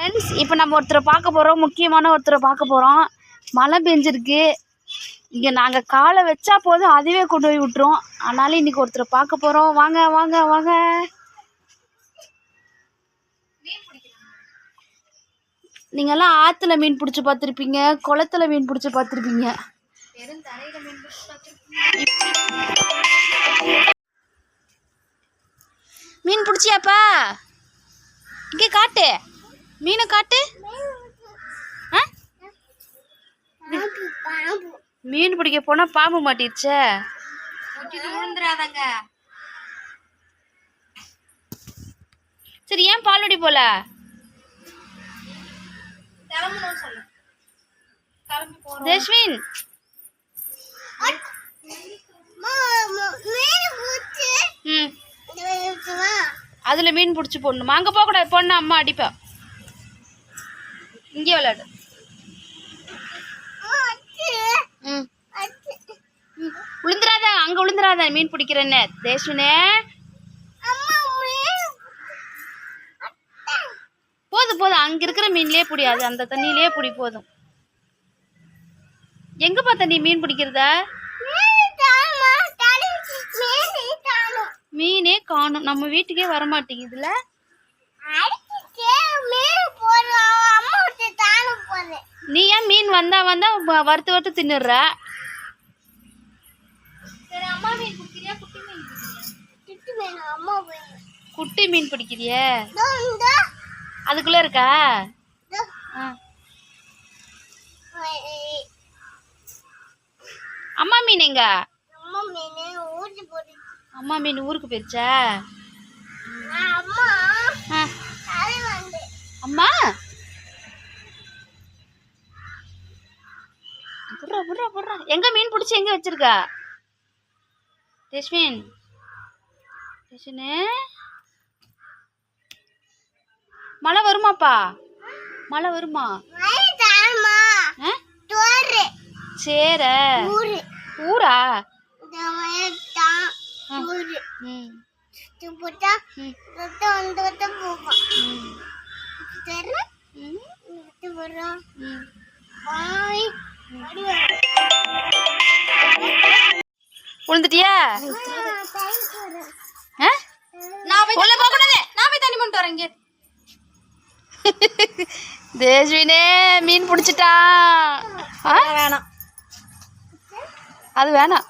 Friends இப்போ நம்ம ஒருத்தரை பார்க்க போகிறோம் முக்கியமான ஒருத்தரை பார்க்க போகிறோம் மழை பெஞ்சிருக்கு. இங்கே நாங்கள் காலை வச்சா போதும். அதுவே கொண்டு போய் விட்டுரும். அதனால இன்னைக்கு ஒருத்தரை பார்க்க போகிறோம் வாங்க வாங்க வாங்க. நீங்கள்லாம் ஆற்றுல மீன் பிடிச்சி பார்த்துருப்பீங்க. குளத்துல மீன் பிடிச்சி பார்த்துருப்பீங்க. மீன் பிடிச்சியாப்பா? இங்கே காட்டு. மீனை காட்டு. மீன் பிடிக்க போனா பாம்பு மாட்டிருச்சே. விழுந்துடாதாங்க சரி ஏன் பால்வடி போல? ம். அதில் மீன் பிடிச்சி போடணுமா? அங்கே போகக்கூடாது. பொண்ணு அம்மா அடிப்பா. இங்கே விளையாடு. ம். விழுந்துடாத அங்கே விழுந்துடாத மீன் பிடிக்கிறேன்னு தேஷ்வினே போதும் போதும் அங்கே இருக்கிற மீன்லேயே பிடியாது. அந்த தண்ணியிலே பிடி போதும். எங்கப்பா தண்ணி மீன் பிடிக்கிறத? மீனே காணும். நம்ம வீட்டுக்கே வர நீ ஏன் மீன் வந்தா வந்தா வறுத்து வறுத்து தின்னுடுற? குட்டி மீன் பிடிக்கிறியே? அதுக்குள்ள இருக்கா? ஆ. அம்மா மீன் எங்க? அம்மா மீன் ஊருக்கு போயிருச்சா? ஆ. அம்மா. பிடிச்சி எங்க வச்சிருக்கா? ரேஷ்மின் ரேஷ்மினே மழை வருமாப்பா? மழை வருமா? சேர. ஊரா. ஆ. விழுந்துட்டியா? உள்ள போக கூடாது நான் போய் தண்ணி பண்ணிட்டு வரேன் இங்கே தேஜ்வினே மீன் பிடிச்சிட்டா. வேணாம். அது வேணாம்.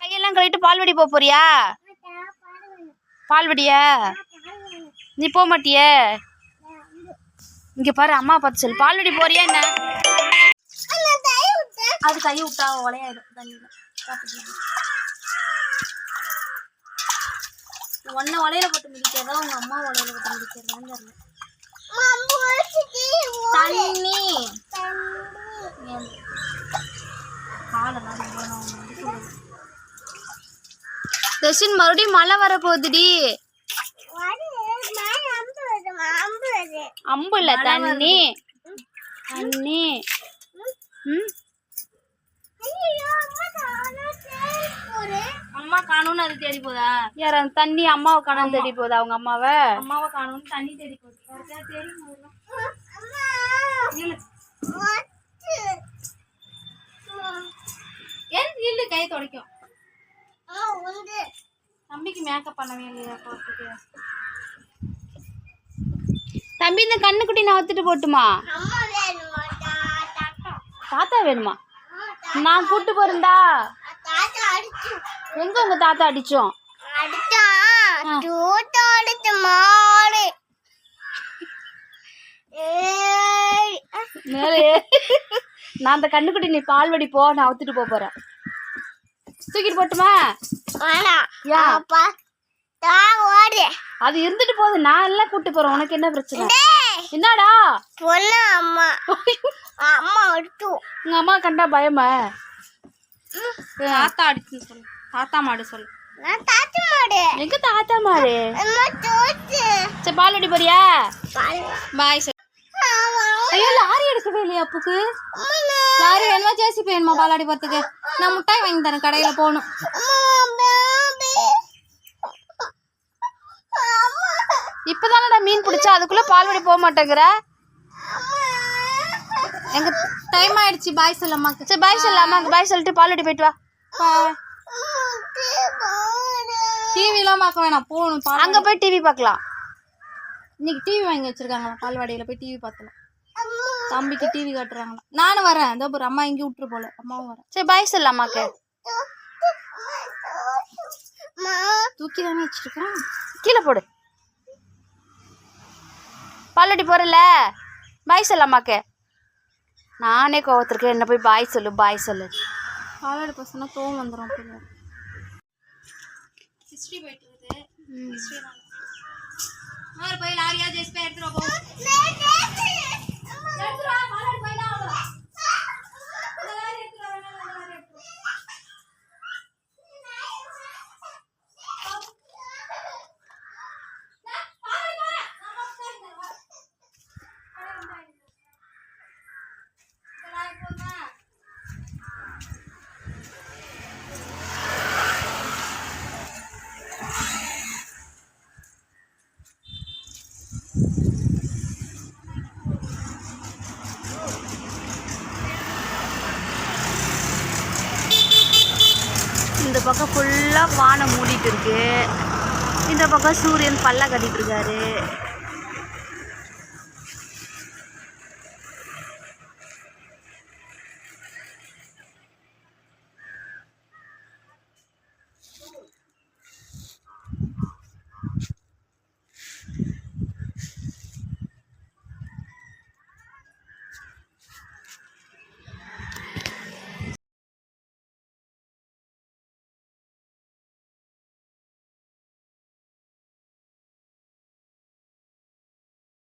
கையெல்லாம் கழிட்டு பால்வடி போக போறியா? பால்வடியா நீ போக மாட்டியே இங்க பாரு அம்மா பார்த்து சொல்லு. பால்வடி போறியா என்ன? அது கை விட்டா உலையாயிடும் தண்ணியில் ஒன்ன உலையில போட்டு மிதிக்கிறதா உங்க அம்மா உலையில போட்டு மிதிக்கிறதான்னு தெரியல. தண்ணி. தர்ஷின் மறுபடியும் மழை வர போகுதுடி. அம்பு இல்ல தண்ணி. தண்ணி. ம்? அம்மா காணும்னு அது தேடி போதா? யார் அந்த தண்ணி அம்மாவை காணாம தேடி போகுது அவங்க அம்மாவை? அம்மாவை காணும்னு தண்ணி தேடி போகுது. நில்லு கை துடைக்கும். தம்பிக்கு மேக்கப் பண்ணவே இல்லையா பார்த்துட்டு தம்பி இந்த கண்ணுக்குட்டி நான் ஒத்துட்டு போட்டுமா? தாத்தா வேணுமா? நான் கூட்டு போறேன்டா. எங்க உங்க தாத்தா அடிச்சோம்? நான் அந்த கண்ணுக்குட்டி நீ பால்வடி போ நான் அவுத்துட்டு போக போறேன். தூக்கிட்டு போட்டுமா? அது இருந்துட்டு போகுது. நான் எல்லாம் கூட்டு போறேன். உனக்கு என்ன பிரச்சனை? என்னடா? அம்மா. அம்மா அடிக்கும் உங்க அம்மா கண்டா பயமா? தாத்தா அடிச்சுன்னு சொல்லு. தாத்தா மாடு சொல்லு. நான் தாத்து மாடு. எங்க தாத்தா மாடு? அம்மா சரி பால்வடி போறியா? பாய் சொல்லு ஐயோ லாரி எடுக்கவே இல்லையா அப்புக்கு? லாரி வேணுமா ஜேசிபி வேணுமா பாலாடி போறதுக்கு? நான் முட்டாய் வாங்கி தரேன் கடையில போகணும். இப்பதானடா மீன் பிடிச்சா அதுக்குள்ள பால்வாடி போக மாட்டேங்கிற? எங்க டைம் ஆயிடுச்சு. பாய் சொல்ல அம்மாக்கு சரி பாய் சொல்லு அம்மாக்கு பாய் சொல்லிட்டு பால்வாடி போயிட்டு வா. டிவிலாம் பார்க்க வேணாம். போகணும் அங்க போய் டிவி பார்க்கலாம். இன்னைக்கு டிவி வாங்கி வச்சிருக்காங்களா? பால்வாடியில போய் டிவி பார்க்கலாம் தம்பிக்கு டிவி காட்டுறாங்களா? நானும் வரேன். இதோ பாரு அம்மா இங்கே விட்டுரு போல. அம்மாவும் வரேன். சரி பாய் சொல்லு அம்மாக்கு தூக்கி தானே வச்சிருக்கேன். கீழே போடு. பால்வாடி போறல பாய் சொல்லு அம்மாக்கு நானே கோவத்திருக்கேன் என்ன போய் பாய் சொல்லு பாய் சொல்லு. பால்வாடி பசங்க தோம் வந்துடும் அப்படிங்க ஹிஸ்ட்ரி போயிட்டு இருக்குது. ஹிஸ்ட்ரி போய் லாரியா ஜெயிஸ்பே எடுத்துருவா போ எடுத்துருவா பால்வாடி போயிடலாம் அவ்வளோதான் இந்த லாரி எடுத்துருவா வேணா இந்த லாரி எடுத்துருவா இந்த பக்கம் ஃபுல்லாக வானம் மூடிட்டு இருக்கு. இந்த பக்கம் சூரியன் பல்ல கட்டிட்டு இருக்காரு.